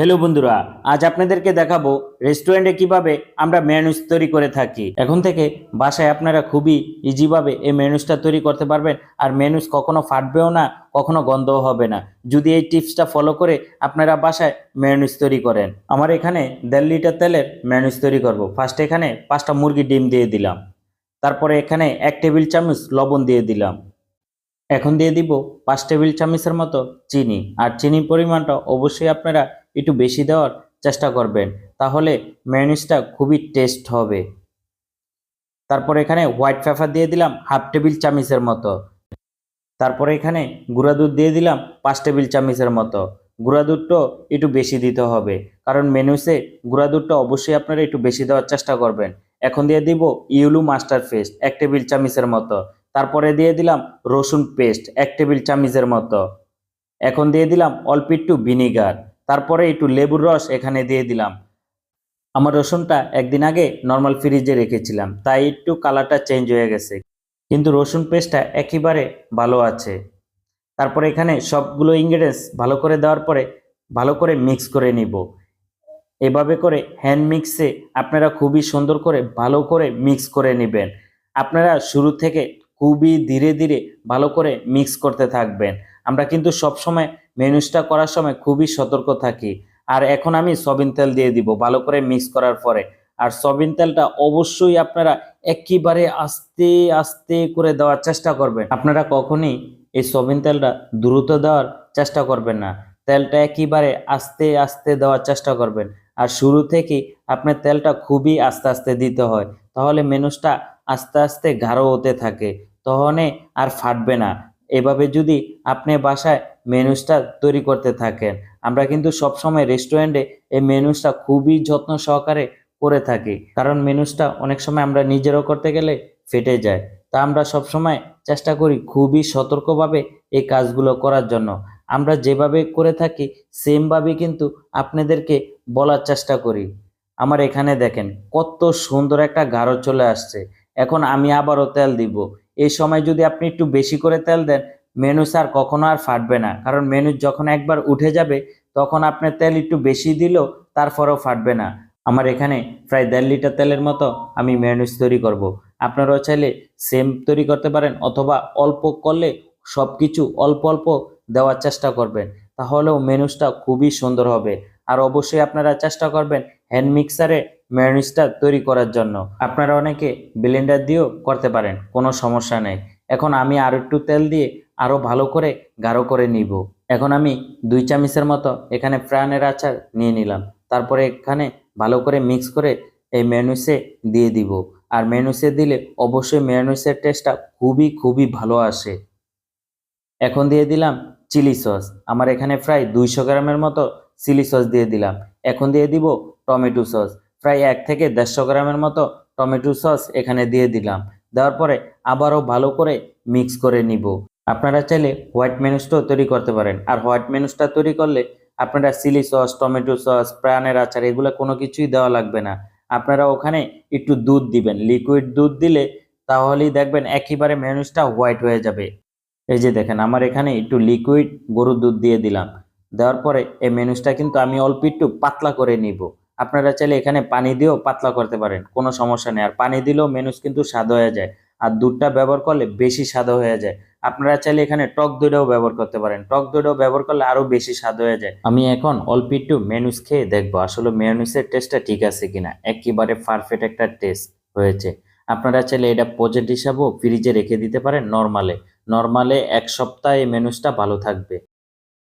Hello বন্ধুরা, আজ আপনাদেরকে দেখাবো রেস্টুরেন্টে কীভাবে আমরা মেনুস তৈরি করে থাকি। এখন থেকে বাসায় আপনারা খুবই ইজিভাবে এই মেনুসটা তৈরি করতে পারবেন আর মেনুস কখনো ফাটবেও না, কখনো গন্ধও হবে না। যদি এই টিপসটা ফলো করে আপনারা বাসায় মেনুস তৈরি করেন। আমার এখানে দেড় লিটার তেলের মেনুস তৈরি করব। ফার্স্ট এখানে পাঁচটা মুরগি ডিম দিয়ে দিলাম। তারপরে এখানে এক টেবিল চামচ লবণ দিয়ে দিলাম। এখন দিয়ে দিব পাঁচ টেবিল চামচের মতো চিনি। আর চিনির পরিমাণটা অবশ্যই আপনারা একটু বেশি দেওয়ার চেষ্টা করবেন, তাহলে ম্যায়োনিজটা খুবই টেস্ট হবে। তারপর এখানে হোয়াইট পেপার দিয়ে দিলাম হাফ টেবিল চামিচের মতো। তারপরে এখানে গুঁড়া দুধ দিয়ে দিলাম পাঁচ টেবিল চামিচের মতো। গুঁড়া দুধটাও একটু বেশি দিতে হবে, কারণ মেনুসে গুঁড়া দুধটা অবশ্যই আপনারা একটু বেশি দেওয়ার চেষ্টা করবেন। এখন দিয়ে দিব ইউলু মাস্টার পেস্ট এক টেবিল চামিচের মতো। তারপরে দিয়ে দিলাম রসুন পেস্ট এক টেবিল চামিচের মতো। এখন দিয়ে দিলাম অল্প একটু ভিনিগার তারপরে একটু লেবুর রস এখানে দিয়ে দিলাম। আমার রসুনটা একদিন আগে নর্মাল ফ্রিজে রেখেছিলাম, তাই একটু কালারটা চেঞ্জ হয়ে গেছে। কিন্তু রসুন পেস্টটা একেবারে ভালো আছে। তারপরে এখানে সবগুলো ইনগ্রেডিয়েন্টস ভালো করে দেওয়ার পরে ভালো করে মিক্স করে নিব। এভাবে করে হ্যান্ড মিক্সে আপনারা খুবই সুন্দর করে ভালো করে মিক্স করে নেবেন। আপনারা শুরু থেকে খুবই ধীরে ধীরে ভালো করে মিক্স করতে থাকবেন। আমরা কিন্তু সব সময় মেনুসটা করার সময় খুবই সতর্ক থাকি। আর এখন আমি সবিন তেল দিয়ে দিব, ভালো করে মিক্স করার পরে। আর সবিন তেলটা অবশ্যই আপনারা একেবারে আস্তে আস্তে করে দেওয়ার চেষ্টা করবেন। আপনারা কখনই এই সবিন তেলটা দ্রুত দেওয়ার চেষ্টা করবেন না। তেলটা একেবারে আস্তে আস্তে দেওয়ার চেষ্টা করবেন। আর শুরু থেকেই আপনার তেলটা খুবই আস্তে আস্তে দিতে হয়। তাহলে মেনুসটা আস্তে আস্তে গাঢ় হতে থাকে। তখনই আর ফাটবে না। এভাবে যদি আপনি বাসায় মেনুসটা তৈরি করতে থাকেন। আমরা কিন্তু সবসময় রেস্টুরেন্টে এই মেনুসটা খুবই যত্ন সহকারে করে থাকি। কারণ মেনুসটা অনেক সময় আমরা নিজেরও করতে গেলে ফেটে যায়। তা আমরা সবসময় চেষ্টা করি খুবই সতর্কভাবে এই কাজগুলো করার জন্য। আমরা যেভাবে করে থাকি সেমভাবে কিন্তু আপনাদেরকে বলার চেষ্টা করি। আমার এখানে দেখেন, কত সুন্দর একটা গাঢ় চলে আসছে। এখন আমি আবারও তেল দিব। এই সময় যদি আপনি একটু বেশি করে তেল দেন মেনুস আর কখনো আর ফাটবে না। কারণ মেনুস যখন একবার উঠে যাবে, তখন আপনার তেল একটু বেশি দিলেও তারপরেও ফাটবে না। আমার এখানে প্রায় দেড় লিটার তেলের মতো আমি মেনুস তৈরি করব। আপনারাও চাইলে সেম তৈরি করতে পারেন অথবা অল্প করলে সব কিছু অল্প অল্প দেওয়ার চেষ্টা করবেন। তাহলেও মেনুসটা খুবই সুন্দর হবে। আর অবশ্যই আপনারা চেষ্টা করবেন হ্যান্ড মিক্সারে মেয়নিজটা তৈরি করার জন্য। আপনারা অনেকে ব্লেন্ডার দিয়েও করতে পারেন, কোনো সমস্যা নেই। এখন আমি আর একটু তেল দিয়ে আরও ভালো করে, গাঢ় করে নিব। এখন আমি দুই চামচের মতো এখানে প্রাণের আচার নিয়ে নিলাম। তারপরে এখানে ভালো করে মিক্স করে এই মেনুসে দিয়ে দিব। আর মেনুসে দিলে অবশ্যই মেনুসের টেস্টটা খুবই খুবই ভালো আসে। এখন দিয়ে দিলাম চিলি সস আমার এখানে প্রায় দুইশো গ্রামের মতো চিলি সস দিয়ে দিলাম। এখন দিয়ে দিব টমেটো সস প্রায় এক থেকে দেড়শো গ্রামের মতো টমেটো সস এখানে দিয়ে দিলাম। দেওয়ার পরে আবারও ভালো করে মিক্স করে নিব। আপনারা চাইলে হোয়াইট মেনুসটাও তৈরি করতে পারেন। আর হোয়াইট মেনুসটা তৈরি করলে আপনারা চিলি সস, টমেটো সস, প্রাণের আচার এগুলো কোনো কিছুই দেওয়া লাগবে না। আপনারা ওখানে একটু দুধ দিবেন লিকুইড দুধ দিলে তাহলেই দেখবেন একেবারে মেনুসটা হোয়াইট হয়ে যাবে। এই যে দেখেন, আমার এখানে একটু লিকুইড গরুর দুধ দিয়ে দিলাম। দেওয়ার পরে এই মেনুসটা কিন্তু আমি অল্প একটু পাতলা করে নিব। আপনারা চাইলে এখানে পানি দিয়েও পাতলা করতে পারেন, কোনো সমস্যা নেই। আর পানি দিলেও মেনুস কিন্তু স্বাদ হয়ে যায়। আর দুধটা ব্যবহার করলে বেশি স্বাদ হয়ে যায়। আপনারা চাইলে এখানে টক দইটাও ব্যবহার করতে পারেন। টক দইটাও ব্যবহার করলে আরও বেশি স্বাদ হয়ে যায়। আমি এখন অল্প একটু মেনুস খেয়ে দেখব আসলে মেনুসের টেস্টটা ঠিক আছে কিনা। একেবারে পারফেক্ট একটা টেস্ট হয়েছে। আপনারা চাইলে এটা প্রজেক্ট হিসাবেও ফ্রিজে রেখে দিতে পারেন নর্মালে নর্মালে এক সপ্তাহে মেনুসটা ভালো থাকবে।